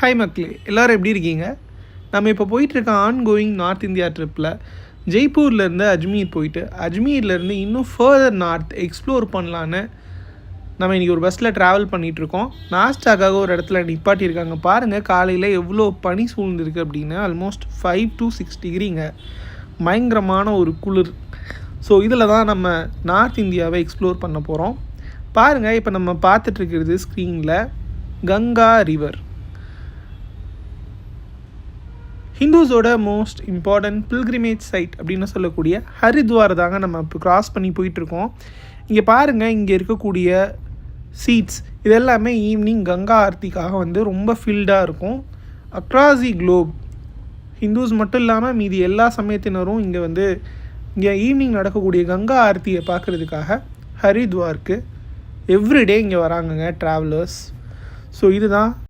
Hi மக்களே. எல்லோரும் எப்படி இருக்கீங்க? நம்ம இப்போ போயிட்டுருக்க ஆன் கோயிங் நார்த் இந்தியா ட்ரிப்பில் ஜெய்ப்பூர்லேருந்து அஜ்மீர் போயிட்டு அஜ்மீர்லேருந்து இன்னும் ஃபர்தர் நார்த் எக்ஸ்ப்ளோர் பண்ணலான்னு நம்ம இன்றைக்கி ஒரு பஸ்ஸில் ட்ராவல் பண்ணிகிட்ருக்கோம் நாஸ்டாக்காக ஒரு இடத்துல நிப்பாட்டியிருக்காங்க. பாருங்கள் காலையில் எவ்வளோ பனி சூழ்ந்துருக்கு அப்படின்னு ஆல்மோஸ்ட் ஃபைவ் டு சிக்ஸ் டிகிரிங்க பயங்கரமான ஒரு குளிர். ஸோ இதில் தான் நம்ம நார்த் இந்தியாவை எக்ஸ்ப்ளோர் பண்ண போகிறோம் பாருங்கள் இப்போ நம்ம பார்த்துட்ருக்கிறது ஸ்க்ரீனில் கங்கா ரிவர் ஹிந்துஸோட மோஸ்ட் இம்பார்ட்டன்ட் பில்கிரிமேஜ் சைட் அப்படின்னு சொல்லக்கூடிய ஹரித்வார் தாங்க நம்ம இப்போ கிராஸ் பண்ணி போயிட்டுருக்கோம். இங்கே பாருங்கள் இங்கே இருக்கக்கூடிய சீட்ஸ் இது எல்லாமே ஈவினிங் கங்கா ஆர்த்திக்காக வந்து ரொம்ப ஃபில்டாக இருக்கும். அக்ராஸ் தி குளோப் ஹிந்துஸ் மட்டும் இல்லாமல் மீதி எல்லா சமயத்தினரும் இங்கே வந்து இங்கே ஈவினிங் நடக்கக்கூடிய கங்கா ஆர்த்தியை பார்க்குறதுக்காக ஹரித்வார்க்கு எவ்ரிடே இங்கே வராங்கங்க ட்ராவலர்ஸ் ஸோ இதுதான்